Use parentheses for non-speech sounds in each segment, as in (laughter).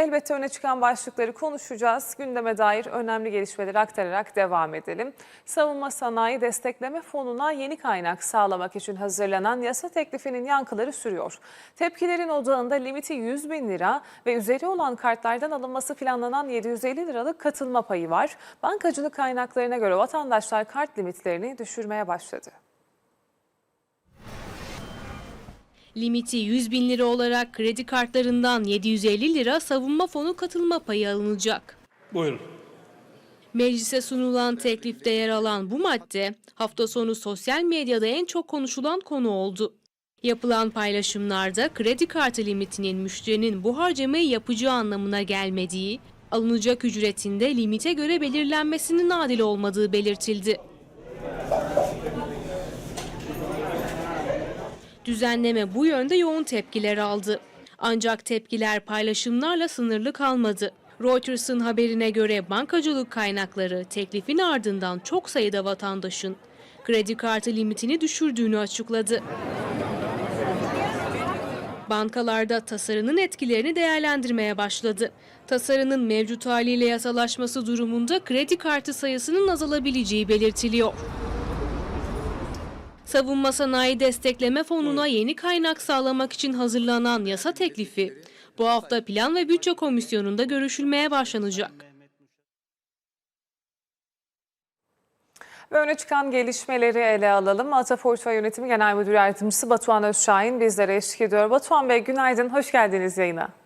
Elbette öne çıkan başlıkları konuşacağız. Gündeme dair önemli gelişmeleri aktararak devam edelim. Savunma Sanayi Destekleme Fonu'na yeni kaynak sağlamak için hazırlanan yasa teklifinin yankıları sürüyor. Tepkilerin odağında limiti 100 bin lira ve üzeri olan kartlardan alınması planlanan 750 liralık katılma payı var. Bankacılık kaynaklarına göre vatandaşlar kart limitlerini düşürmeye başladı. Limiti 100 bin lira olarak kredi kartlarından 750 lira savunma fonu katılma payı alınacak. Buyurun. Meclise sunulan teklifte yer alan bu madde hafta sonu sosyal medyada en çok konuşulan konu oldu. Yapılan paylaşımlarda kredi kartı limitinin müşterinin bu harcamayı yapacağı anlamına gelmediği, alınacak ücretinde limite göre belirlenmesinin adil olmadığı belirtildi. Düzenleme bu yönde yoğun tepkiler aldı. Ancak tepkiler paylaşımlarla sınırlı kalmadı. Reuters'ın haberine göre bankacılık kaynakları teklifin ardından çok sayıda vatandaşın kredi kartı limitini düşürdüğünü açıkladı. Bankalarda tasarının etkilerini değerlendirmeye başladı. Tasarının mevcut haliyle yasalaşması durumunda kredi kartı sayısının azalabileceği belirtiliyor. Savunma Sanayi Destekleme Fonu'na yeni kaynak sağlamak için hazırlanan yasa teklifi bu hafta Plan ve Bütçe Komisyonu'nda görüşülmeye başlanacak. Ve öne çıkan gelişmeleri ele alalım. Ata Portföy Yönetimi Genel Müdür Yardımcısı Batuhan Özşahin bizlere eşlik ediyor. Batuhan Bey günaydın, hoş geldiniz yayına.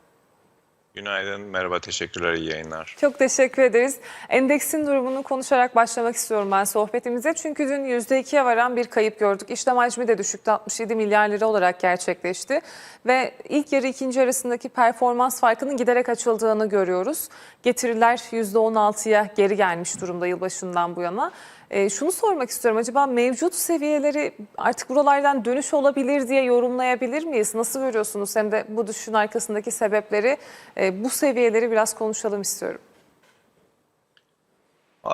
Günaydın, merhaba, teşekkürler, iyi yayınlar. Çok teşekkür ederiz. Endeksin durumunu konuşarak başlamak istiyorum ben sohbetimize. Çünkü dün %2'ye varan bir kayıp gördük. İşlem hacmi de düşüktü. 67 milyar lira olarak gerçekleşti. Ve ilk yarı ikinci arasındaki performans farkının giderek açıldığını görüyoruz. Getiriler %16'ya geri gelmiş durumda yılbaşından bu yana. E, şunu sormak istiyorum. Acaba mevcut seviyeleri artık buralardan dönüş olabilir diye yorumlayabilir miyiz? Nasıl görüyorsunuz? Hem de bu düşüşün arkasındaki sebepleri, e, bu seviyeleri biraz konuşalım istiyorum.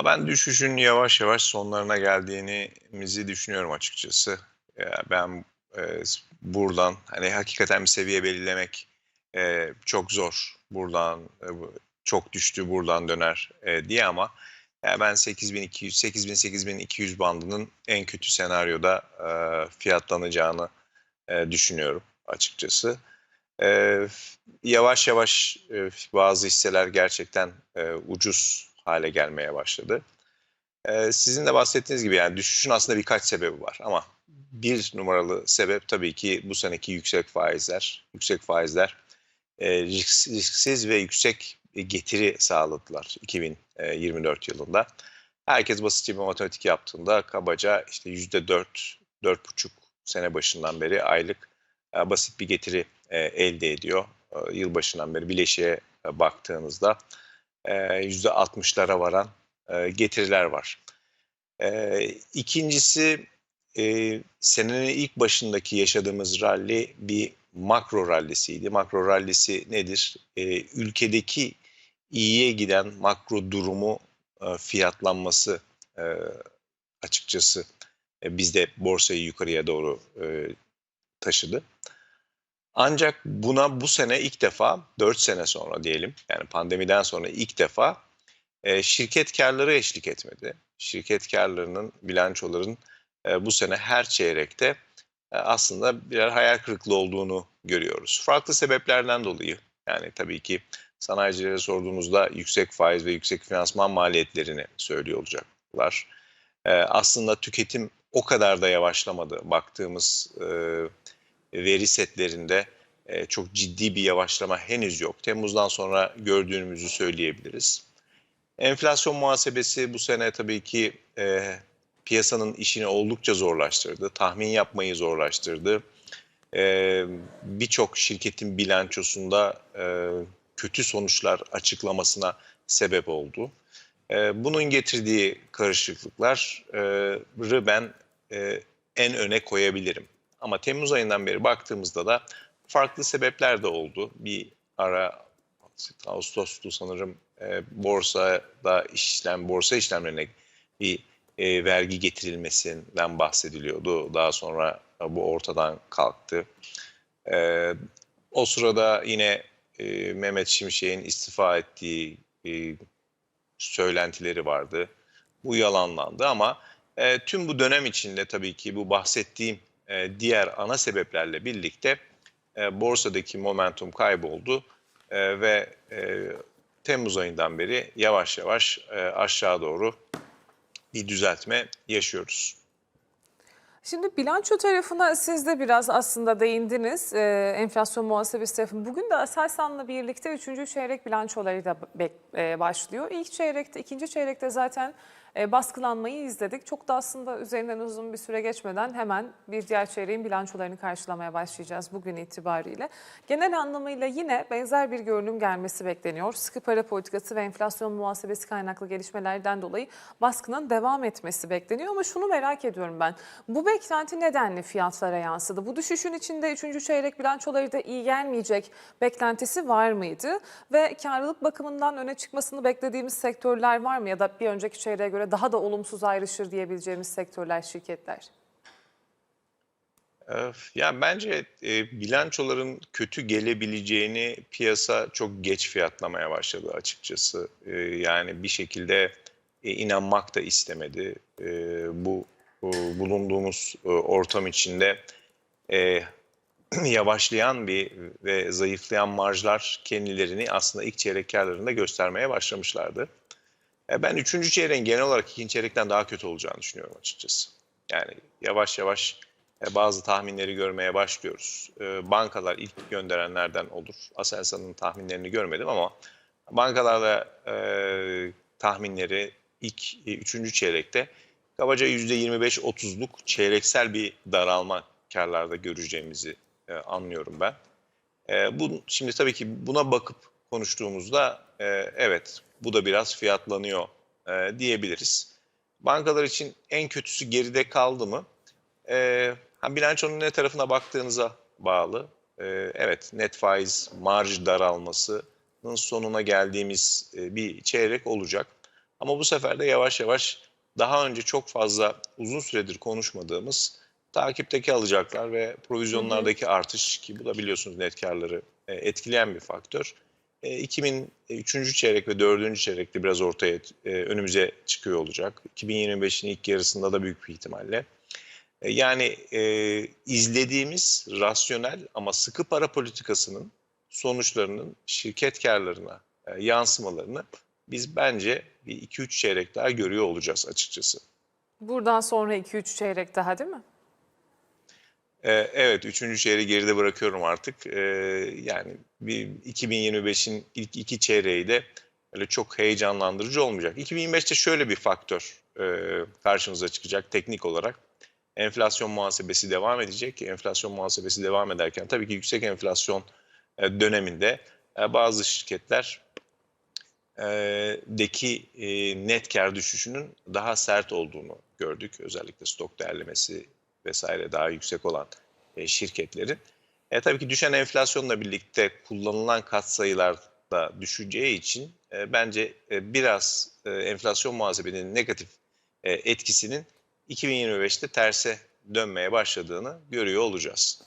Ben düşüşün yavaş yavaş sonlarına geldiğimizi düşünüyorum açıkçası. Ben e, buradan hani hakikaten bir seviye belirlemek e, çok zor. Buradan e, çok düştü, buradan döner diye ama ya ben 8200 8000 8200 bandının en kötü senaryoda e, fiyatlanacağını e, düşünüyorum açıkçası. E, yavaş yavaş e, bazı hisseler gerçekten e, ucuz hale gelmeye başladı. E, sizin de bahsettiğiniz gibi yani düşüşün aslında birkaç sebebi var ama bir numaralı sebep tabii ki bu seneki yüksek faizler. Yüksek faizler e, risk- risksiz ve yüksek getiri sağladılar 2024 yılında. Herkes basitçe bir matematik yaptığında kabaca işte %4, 4,5 sene başından beri aylık e, basit bir getiri e, elde ediyor. E, yılbaşından beri bileşiğe e, baktığınızda e, %60'lara varan e, getiriler var. E, İkincisi e, senenin ilk başındaki yaşadığımız rally bir makro rallisiydi. Makro rallisi nedir? E, ülkedeki iyiye giden makro durumu e, fiyatlanması e, açıkçası e, bizde borsayı yukarıya doğru taşıdı. Ancak buna bu sene ilk defa 4 sene sonra diyelim yani pandemiden sonra ilk defa şirket karları eşlik etmedi. Şirket karlarının bilançoların bu sene her çeyrekte aslında birer hayal kırıklığı olduğunu görüyoruz. Farklı sebeplerden dolayı yani tabii ki sanayicilere sorduğunuzda yüksek faiz ve yüksek finansman maliyetlerini söylüyor olacaklar. E, aslında tüketim o kadar da yavaşlamadı. Baktığımız e, veri setlerinde e, çok ciddi bir yavaşlama henüz yok. Temmuz'dan sonra gördüğümüzü söyleyebiliriz. Enflasyon muhasebesi bu sene tabii ki e, piyasanın işini oldukça zorlaştırdı. Tahmin yapmayı zorlaştırdı. E, Birçok şirketin bilançosunda e, kötü sonuçlar açıklamasına sebep oldu. E, bunun getirdiği karışıklıkları ben e, en öne koyabilirim. Ama Temmuz ayından beri baktığımızda da farklı sebepler de oldu. Bir ara Ağustos'tu sanırım e, borsada işlem borsa işlemlerine bir e, vergi getirilmesinden bahsediliyordu. Daha sonra e, bu ortadan kalktı. E, o sırada yine e, Mehmet Şimşek'in istifa ettiği e, söylentileri vardı. Bu yalanlandı ama e, tüm bu dönem içinde tabii ki bu bahsettiğim e, diğer ana sebeplerle birlikte e, borsadaki momentum kayboldu E, ve e, Temmuz ayından beri yavaş yavaş e, aşağı doğru bir düzeltme yaşıyoruz. Şimdi bilanço tarafına siz de biraz aslında değindiniz. Ee, enflasyon muhasebesi tarafı. Bugün de Aselsan'la birlikte 3. çeyrek bilançoları da e, başlıyor. İlk çeyrekte, ikinci çeyrekte zaten e, baskılanmayı izledik. Çok da aslında üzerinden uzun bir süre geçmeden hemen bir diğer çeyreğin bilançolarını karşılamaya başlayacağız bugün itibariyle. Genel anlamıyla yine benzer bir görünüm gelmesi bekleniyor. Sıkı para politikası ve enflasyon muhasebesi kaynaklı gelişmelerden dolayı baskının devam etmesi bekleniyor. Ama şunu merak ediyorum ben. Bu beklenti nedenli fiyatlara yansıdı? Bu düşüşün içinde 3. çeyrek bilançoları da iyi gelmeyecek beklentisi var mıydı? Ve karlılık bakımından öne çıkmasını beklediğimiz sektörler var mı? Ya da bir önceki çeyreğe göre daha da olumsuz ayrışır diyebileceğimiz sektörler, şirketler? Ee, Ya bence e, bilançoların kötü gelebileceğini piyasa çok geç fiyatlamaya başladı açıkçası. E, yani bir şekilde e, inanmak da istemedi. E, bu bu bulunduğumuz e, ortam içinde e, (clears throat) yavaşlayan bir ve zayıflayan marjlar kendilerini aslında ilk çeyrek karlarında göstermeye başlamışlardı. E, Ben üçüncü çeyreğin genel olarak ikinci çeyrekten daha kötü olacağını düşünüyorum açıkçası. Yani yavaş yavaş e, bazı tahminleri görmeye başlıyoruz. E, Bankalar ilk gönderenlerden olur. Aselsan'ın tahminlerini görmedim ama bankalarda e, tahminleri ilk üçüncü çeyrekte kabaca %25-30'luk çeyreksel bir daralma karlarda göreceğimizi anlıyorum ben. Bu şimdi tabii ki buna bakıp konuştuğumuzda evet bu da biraz fiyatlanıyor e, diyebiliriz. Bankalar için en kötüsü geride kaldı mı? E, ha, bilançonun ne tarafına baktığınıza bağlı. E, evet net faiz marj daralmasının sonuna geldiğimiz e, bir çeyrek olacak. Ama bu sefer de yavaş yavaş daha önce çok fazla uzun süredir konuşmadığımız takipteki alacaklar ve provizyonlardaki artış ki bu da biliyorsunuz net karları e, etkileyen bir faktör. E, 2003. çeyrek ve 4. çeyrekte biraz ortaya e, önümüze çıkıyor olacak. 2025'in ilk yarısında da büyük bir ihtimalle. E, yani e, izlediğimiz rasyonel ama sıkı para politikasının sonuçlarının şirket karlarına e, yansımalarını biz bence bir 2-3 çeyrek daha görüyor olacağız açıkçası. Buradan sonra 2-3 çeyrek daha değil mi? Ee, Evet, üçüncü çeyreği geride bırakıyorum artık. Ee, Yani bir 2025'in ilk iki çeyreği de öyle çok heyecanlandırıcı olmayacak. 2025'te şöyle bir faktör e, karşımıza çıkacak teknik olarak. Enflasyon muhasebesi devam edecek. Enflasyon muhasebesi devam ederken tabii ki yüksek enflasyon e, döneminde e, bazı şirketler e, deki e, net kar düşüşünün daha sert olduğunu gördük. Özellikle stok değerlemesi vesaire daha yüksek olan e, şirketlerin. E, tabii ki düşen enflasyonla birlikte kullanılan katsayılar da düşeceği için e, bence e, biraz e, enflasyon muhasebenin negatif e, etkisinin 2025'te terse dönmeye başladığını görüyor olacağız.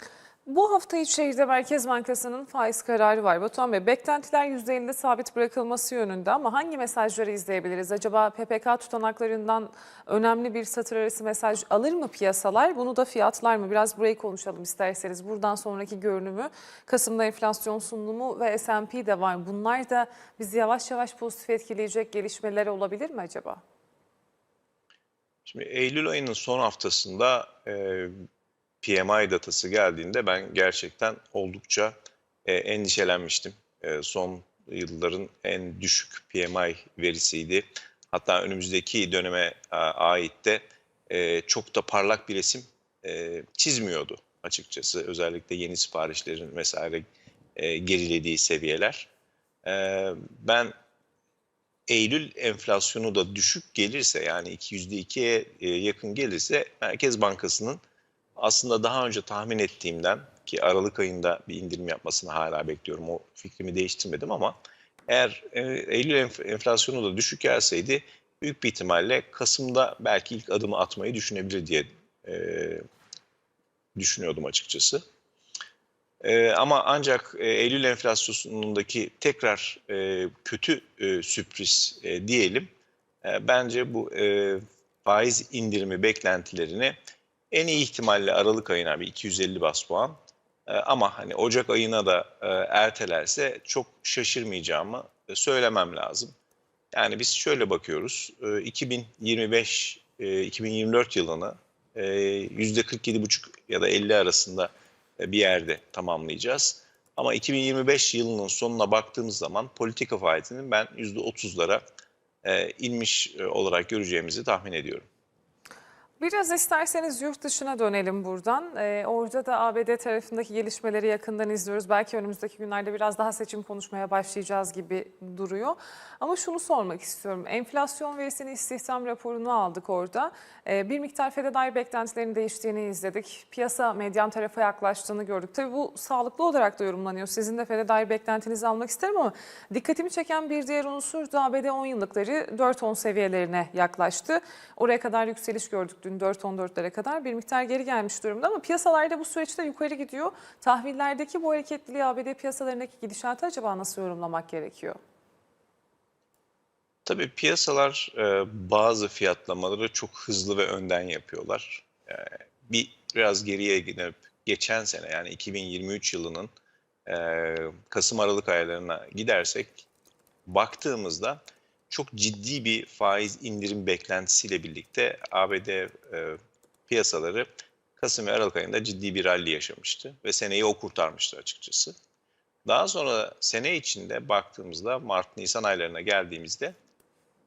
Bu hafta içeride Merkez Bankası'nın faiz kararı var. Batuhan Bey, beklentiler %50'de sabit bırakılması yönünde ama hangi mesajları izleyebiliriz? Acaba PPK tutanaklarından önemli bir satır arası mesaj alır mı piyasalar? Bunu da fiyatlar mı? Biraz burayı konuşalım isterseniz. Buradan sonraki görünümü, Kasım'da enflasyon sunumu ve S&P de var. Bunlar da bizi yavaş yavaş pozitif etkileyecek gelişmeler olabilir mi acaba? Şimdi Eylül ayının son haftasında e, PMI datası geldiğinde ben gerçekten oldukça e, endişelenmiştim. E, son yılların en düşük PMI verisiydi. Hatta önümüzdeki döneme ait de e, çok da parlak bir resim e, çizmiyordu açıkçası. Özellikle yeni siparişlerin vesaire e, gerilediği seviyeler. E, ben Eylül enflasyonu da düşük gelirse yani %2'ye e, yakın gelirse Merkez Bankası'nın aslında daha önce tahmin ettiğimden ki Aralık ayında bir indirim yapmasını hala bekliyorum. O fikrimi değiştirmedim ama eğer e, Eylül enf- enflasyonu da düşük gelseydi büyük bir ihtimalle Kasım'da belki ilk adımı atmayı düşünebilir diye e, düşünüyordum açıkçası. Ee, ama ancak e, Eylül enflasyonundaki tekrar e, kötü e, sürpriz e, diyelim. E, bence bu e, faiz indirimi beklentilerini en iyi ihtimalle Aralık ayına bir 250 bas puan e, ama hani Ocak ayına da e, ertelerse çok şaşırmayacağımı e, söylemem lazım. Yani biz şöyle bakıyoruz. e, 2025 e, 2024 yılını e, %47,5 ya da 50 arasında bir yerde tamamlayacağız. Ama 2025 yılının sonuna baktığımız zaman politika faizinin ben %30'lara e, inmiş olarak göreceğimizi tahmin ediyorum. Biraz isterseniz yurt dışına dönelim buradan. Ee, orada da ABD tarafındaki gelişmeleri yakından izliyoruz. Belki önümüzdeki günlerde biraz daha seçim konuşmaya başlayacağız gibi duruyor. Ama şunu sormak istiyorum. Enflasyon verisini, istihdam raporunu aldık orada. Ee, bir miktar FED'e dair beklentilerin değiştiğini izledik. Piyasa medyan tarafa yaklaştığını gördük. Tabii bu sağlıklı olarak da yorumlanıyor. Sizin de FED'e dair beklentinizi almak isterim ama dikkatimi çeken bir diğer unsur da ABD 10 yıllıkları 4-10 seviyelerine yaklaştı. Oraya kadar yükseliş gördük dün 4-14'lere kadar bir miktar geri gelmiş durumda ama piyasalarda bu süreçte yukarı gidiyor. Tahvillerdeki bu hareketliliği ABD piyasalarındaki gidişatı acaba nasıl yorumlamak gerekiyor? Tabii piyasalar e, bazı fiyatlamaları çok hızlı ve önden yapıyorlar. E, bir biraz geriye gidip geçen sene yani 2023 yılının e, Kasım-Aralık aylarına gidersek baktığımızda çok ciddi bir faiz indirim beklentisiyle birlikte ABD e, piyasaları Kasım ve Aralık ayında ciddi bir rally yaşamıştı ve seneyi o kurtarmıştı açıkçası. Daha sonra sene içinde baktığımızda Mart-Nisan aylarına geldiğimizde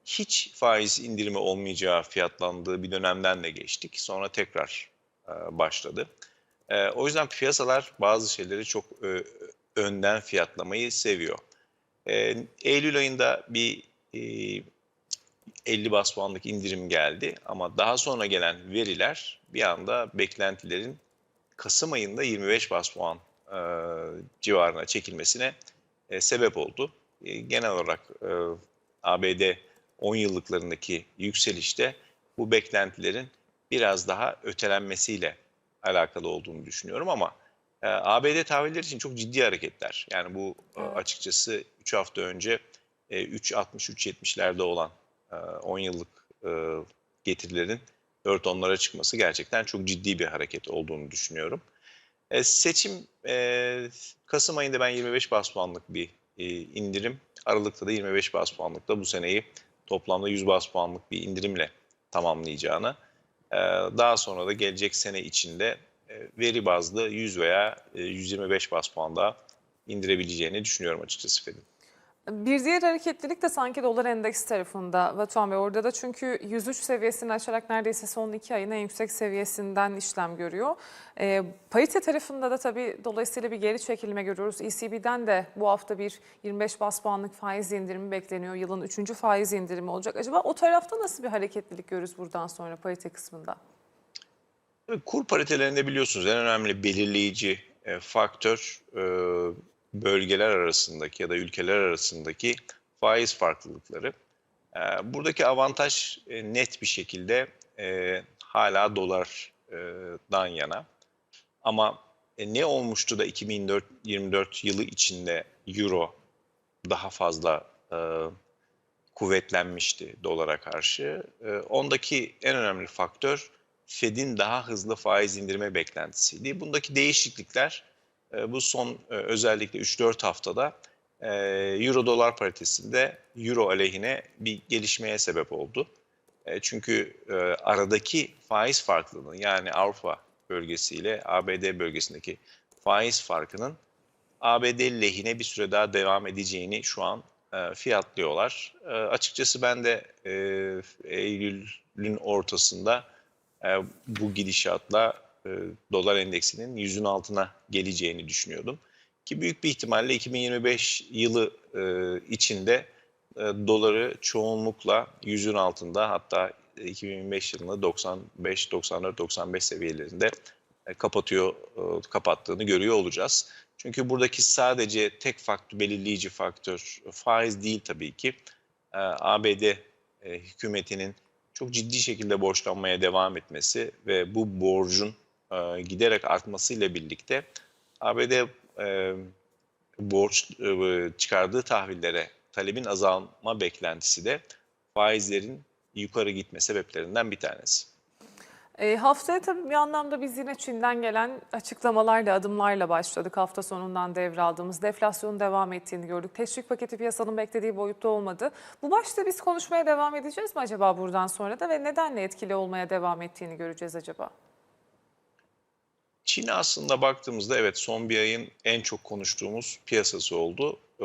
hiç faiz indirimi olmayacağı fiyatlandığı bir dönemden de geçtik. Sonra tekrar e, başladı. E, o yüzden piyasalar bazı şeyleri çok e, önden fiyatlamayı seviyor. E, Eylül ayında bir e, 50 bas puanlık indirim geldi ama daha sonra gelen veriler bir anda beklentilerin Kasım ayında 25 bas puan e, civarına çekilmesine e, sebep oldu. E, genel olarak e, ABD 10 yıllıklarındaki yükselişte bu beklentilerin biraz daha ötelenmesiyle alakalı olduğunu düşünüyorum ama e, ABD tahvilleri için çok ciddi hareketler. Yani bu e, açıkçası 3 hafta önce e, 3.60-3.70'lerde olan e, 10 yıllık e, getirilerin 4.10'lara çıkması gerçekten çok ciddi bir hareket olduğunu düşünüyorum. E, seçim e, Kasım ayında ben 25 bas puanlık bir e, indirim, Aralık'ta da 25 bas puanlıkla bu seneyi toplamda 100 bas puanlık bir indirimle tamamlayacağını, e, daha sonra da gelecek sene içinde e, veri bazlı 100 veya e, 125 bas puan daha indirebileceğini düşünüyorum açıkçası Fed'in. Bir diğer hareketlilik de sanki dolar endeksi tarafında Batuhan Bey. Orada da çünkü 103 seviyesini aşarak neredeyse son iki ayın en yüksek seviyesinden işlem görüyor. E, parite tarafında da tabii dolayısıyla bir geri çekilme görüyoruz. ECB'den de bu hafta bir 25 bas puanlık faiz indirimi bekleniyor. Yılın üçüncü faiz indirimi olacak. Acaba o tarafta nasıl bir hareketlilik görürüz buradan sonra parite kısmında? Kur paritelerinde biliyorsunuz en önemli belirleyici e, faktör e, bölgeler arasındaki ya da ülkeler arasındaki faiz farklılıkları. E, buradaki avantaj e, net bir şekilde e, hala dolardan yana. Ama e, ne olmuştu da 2024 yılı içinde euro daha fazla kuvvetlenmişti dolara karşı. Ondaki en önemli faktör Fed'in daha hızlı faiz indirme beklentisiydi. Bundaki değişiklikler e, bu son e, özellikle 3-4 haftada e, euro dolar paritesinde euro aleyhine bir gelişmeye sebep oldu. Çünkü aradaki faiz farklılığının yani Avrupa bölgesiyle ABD bölgesindeki faiz farkının ABD lehine bir süre daha devam edeceğini şu an fiyatlıyorlar. Açıkçası ben de e, Eylül'ün ortasında bu gidişatla e, dolar endeksinin yüzün altına geleceğini düşünüyordum. Ki büyük bir ihtimalle 2025 yılı e, içinde e, doları çoğunlukla yüzün altında hatta 2025 yılını 95, 94, 95 seviyelerinde e, kapatıyor, e, kapattığını görüyor olacağız. Çünkü buradaki sadece tek faktör, belirleyici faktör faiz değil tabii ki. E, ABD e, hükümetinin çok ciddi şekilde borçlanmaya devam etmesi ve bu borcun e, giderek artmasıyla birlikte ABD e, borç e, çıkardığı tahvillere talebin azalma beklentisi de faizlerin yukarı gitme sebeplerinden bir tanesi. E, haftaya tabii bir anlamda biz yine Çin'den gelen açıklamalarla, adımlarla başladık. Hafta sonundan devraldığımız deflasyonun devam ettiğini gördük. Teşvik paketi piyasanın beklediği boyutta olmadı. Bu başta biz konuşmaya devam edeceğiz mi acaba buradan sonra da ve nedenle etkili olmaya devam ettiğini göreceğiz acaba? Çin aslında baktığımızda evet son bir ayın en çok konuştuğumuz piyasası oldu. Ee,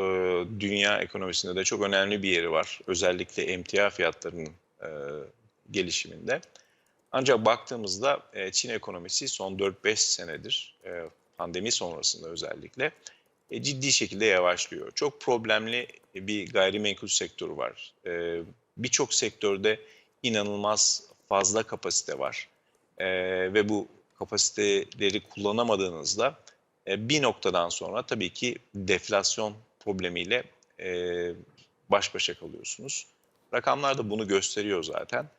dünya ekonomisinde de çok önemli bir yeri var. Özellikle emtia fiyatlarının e, gelişiminde. Ancak baktığımızda e, Çin ekonomisi son 4-5 senedir e, pandemi sonrasında özellikle e, ciddi şekilde yavaşlıyor. Çok problemli bir gayrimenkul sektörü var. E, Birçok sektörde inanılmaz fazla kapasite var. E, ve bu kapasiteleri kullanamadığınızda e, bir noktadan sonra tabii ki deflasyon problemiyle e, baş başa kalıyorsunuz. Rakamlar da bunu gösteriyor zaten.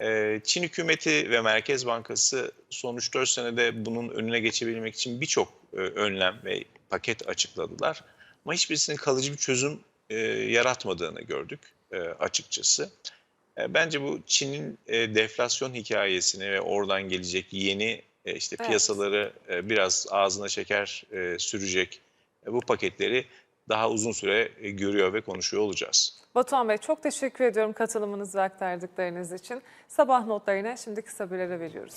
E, Çin hükümeti ve Merkez Bankası son 3-4 senede bunun önüne geçebilmek için birçok önlem ve paket açıkladılar. Ama hiçbirisinin kalıcı bir çözüm yaratmadığını gördük açıkçası. Bence bu Çin'in deflasyon hikayesini ve oradan gelecek yeni e, işte Evet. piyasaları e, biraz ağzına şeker e, sürecek e, bu paketleri daha uzun süre e, görüyor ve konuşuyor olacağız. Batuhan Bey çok teşekkür ediyorum katılımınız ve aktardıklarınız için. Sabah notlarına şimdi kısa bir ara veriyoruz.